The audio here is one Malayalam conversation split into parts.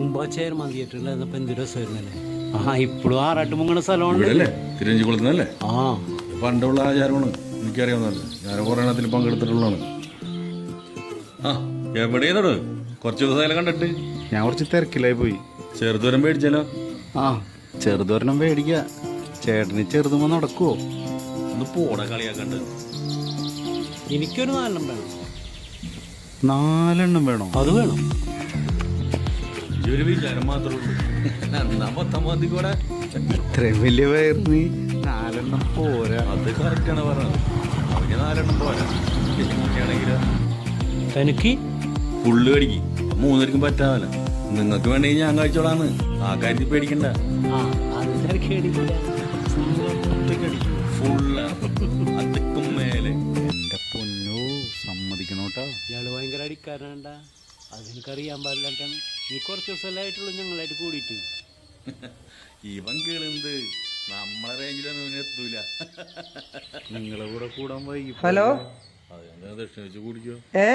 മുമ്പ് ആ എന്ത് രസമായിരുന്നല്ലേ ആ ഇപ്പോഴും തിരുവഞ്ചിക്കുളത്തുനിന്നല്ലേ പണ്ടുള്ള ആചാരമാണ്. എനിക്കറിയാവുന്നതല്ല ഞാൻ കുറേ എണ്ണത്തിൽ പങ്കെടുത്തിട്ടുള്ളതാണ്. ആ എവിടെയാണ് കുറച്ച് ദിവസമായാലും കണ്ടിട്ട്. ഞാൻ കുറച്ച് തിരക്കിലായി പോയി. ചെറുതൂരം മേടിച്ചാലോ? ആ ചെറുതൊരെണ്ണം മേടിക്ക ചേട്ടന് ചെറുതുമ്പോ നടക്കുവോ? ഒന്ന് പോടാ കളിയാക്കണ്ട്. എനിക്കൊരു നാലെണ്ണം വേണം. നാലെണ്ണം വേണോ? അത് വേണം. എന്നാ കൂടെ. ഇത്രയും വലിയ വയറിന് നാലെണ്ണം പോരാ. അത് കറക്റ്റാണ് പറഞ്ഞത്. അവന് നാലെണ്ണം പോരാ. തനിക്ക്? ഫുള്ള് കടിക്കും മൂന്നരിക്കും പറ്റാമല്ല നിങ്ങൾക്ക് വേണമെങ്കിൽ ഞാൻ കഴിച്ചോളാന്ന്. ആ കാര്യത്തിൽ പേടിക്കണ്ട. ആ അത് തിരക്കേടില്ല ഫുള്ള് അതൊക്കെ മേലെ. എന്റെ പൊന്നോ സമ്മതിക്കണോട്ടാ ഇയാൾ ഭയങ്കര അടിക്കാരനണ്ട. അതിനൊക്കെ അറിയാൻ പാടില്ലാട്ടാണ് നീ കുറച്ച് ദിവസമല്ലായിട്ടുള്ളൂ ഞങ്ങളായിട്ട് കൂടിയിട്ട്. ഇവൻ കേളുന്നത് നമ്മളെ റേഞ്ചിലൊന്നും ഇവന് എത്തൂല. നിങ്ങളെ കൂടെ കൂടാൻ വൈകി ഹലോ? അതെന്താ ഞാൻ ദക്ഷിണ വെച്ച് കുടിക്കോ ഏ?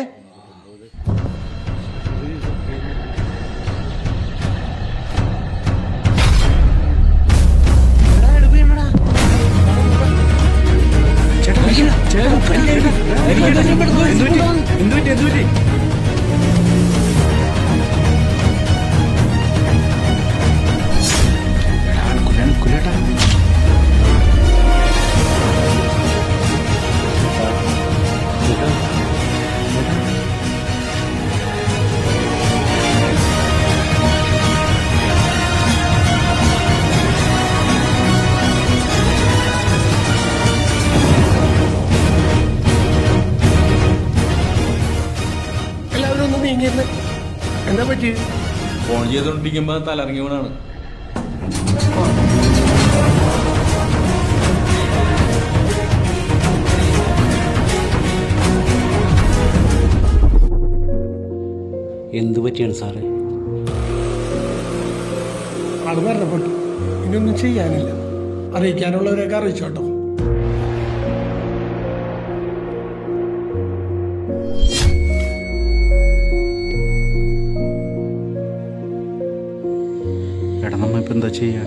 എല്ലാവരും എന്താ പറ്റി? ഫോൺ ചെയ്തോണ്ടിരിക്കുമ്പോ തലറങ്ങി വീണാണ് എന്തു പറ്റിയാണ് സാറേ? അത് മരണപ്പെട്ടു. ഇനിയൊന്നും ചെയ്യാനില്ല. അറിയിക്കാനുള്ളവരെയൊക്കെ അറിയിച്ചോട്ടോ. എടാ നമ്മ ഇപ്പൊ എന്താ ചെയ്യാ?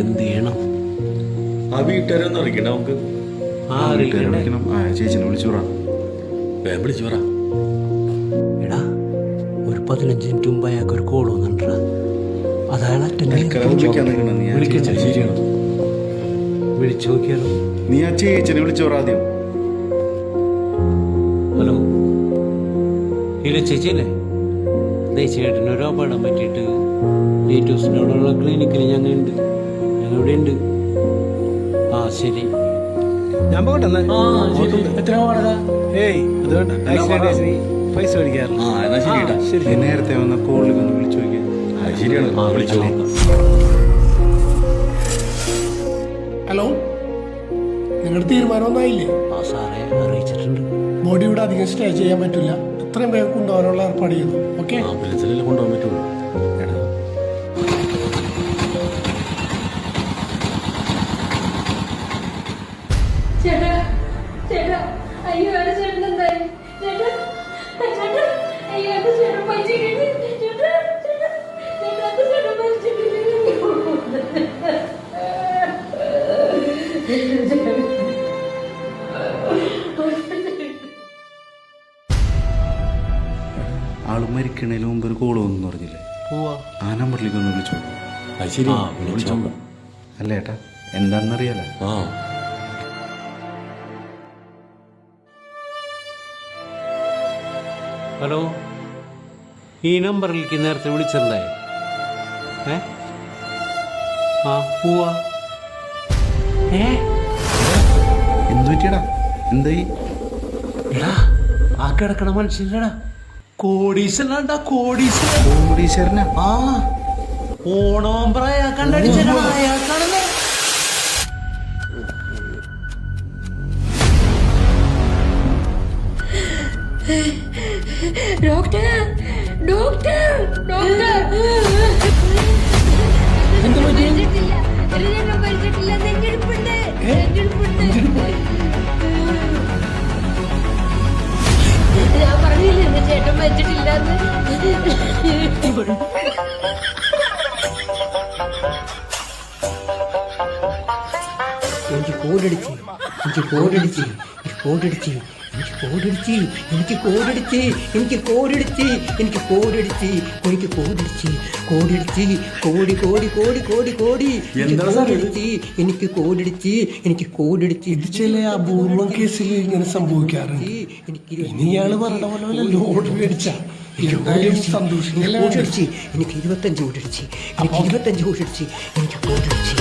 എന്ത് ചെയ്യണം? ആ വീട്ടുകാരൊന്നും അറിയിക്കണ്ട നമുക്ക്. ആ വീട്ടുകാരെ വിളിക്കണം ആ ചേച്ചിനെ വിളിച്ചു പറ. വേഗം വിളിച്ചു പറ. എടാ ഒരു പതിനഞ്ച് മിനിറ്റ് മുമ്പ് അയാൾക്ക് ഒരു കോൾ വന്നിട്ടാ. നീ ആ ചേച്ചിനെ വിളിച്ചു നോക്കിയാലോ? നീ ആ ചേച്ചിനെ വിളിച്ചു പറ ആദ്യം. ഹലോ? ഇല്ല ചേച്ചിയല്ലേ ദേ ചേട്ടനൊരു അപകടം പറ്റിയിട്ട് ലേറ്റൂസിനോടുള്ള ക്ലിനിക്കിൽ ഞങ്ങൾ ഉണ്ട് ഞങ്ങൾ ഇവിടെ ഉണ്ട് ആ ശരി. ഞാൻ പോകട്ടെ ആ, ശരി. എത്ര ഏയ് അത് വേണ്ട. ആക്സിഡന്റ് കേസിന് പൈസ മേടിക്കാറില്ല. ആ എന്നാ ശരി കേട്ടാ ശരി. നേരത്തെ വന്ന കോളിൽ ഒന്ന് വിളിച്ചു ആ, ശരിയാണ് ആ വിളിച്ചു. ഹലോ? നിങ്ങളുടെ തീരുമാനം ഒന്നായില്ലേ? ആ സാറേ അറിയിച്ചിട്ടുണ്ട്. ബോഡി ഇവിടെ അധികം സ്റ്റേ ചെയ്യാൻ പറ്റില്ല. എത്രയും വേഗം കൊണ്ടുപോകാനുള്ള ഏർപ്പാട് ചെയ്യുന്നു. ഓക്കെ? ആംബുലൻസിലല്ലേ കൊണ്ടുപോകാൻ പറ്റുള്ളൂ. ചേട്ടാ ചേട്ടാ അയ്യോ എന്റെ ചേട്ടൻ എന്തായി? ചേട്ടാ ചേട്ടാ അയ്യോ എന്റെ ചേട്ടൻ പറ്റിക്കിട്ട് ചേട്ടാ ചേട്ടാ ചേട്ടാ എന്റെ ചേട്ടൻ ആൾ മരിക്കണേലും മുമ്പ് ഒരു കോൾ വന്നു പറഞ്ഞില്ലേ? പോവാ. ആ നമ്പറിലേക്ക് ഒന്ന് വിളിച്ചോളൂ. ശരി. വിളിച്ചോ. അല്ല ഏട്ടാ എന്താണെന്നറിയാലോ? ആ. ഹലോ. ഈ നമ്പറിലേക്ക് നേരത്തെ വിളിച്ചെന്തായി ഏ? ആ പോവാ. ഏ? എന്തു പറ്റിയടാ? എന്തായി? എടാ ആ കിടക്കണ മനുഷ്യനടാ കോടീശ്വരനാണ്ടാ കോടീശ്വരൻ. കോടീശ്വരനാ? ആ. ഓണോമ്പ്ര അയാൾ കണ്ടടിച്ചാ ഡോക്ടർ ഡോക്ടർ ഡോക്ടർ. ഞാൻ പറഞ്ഞില്ല എന്റെ ചേട്ടൻ വെച്ചിട്ടില്ലെന്ന് എനിക്ക് കോടടിച്ച് എനിക്ക് കോടടിച്ച് എനിക്ക് കോടടിച്ച് കോടടിച്ച് എനിക്ക് കോടിടിച്ച് എനിക്ക് കോടിടിച്ച് എനിക്ക് കോടിടിച്ച് എനിക്ക് കോടിടിച്ച് കോടിടിച്ച് കോടി കോടി കോടി കോടി കോടി കോടിടിച്ച് എനിക്ക് കോടിടിച്ച് എനിക്ക് കോടിടിച്ച് ഇത് ചില അപൂർവം കേസിൽ ഇങ്ങനെ സംഭവിക്കാറുണ്ട്. എനിക്ക് ഇനി ഇയാൾ പറഞ്ഞ പോലെ ലോഡ് മേടിച്ച? സന്തോഷിക്കല്ലേ? എനിക്ക് ഇരുപത്തഞ്ച് കോടടിച്ച് എനിക്ക് ഇരുപത്തഞ്ച് കോടടിച്ച് എനിക്ക് കോടടിച്ച്.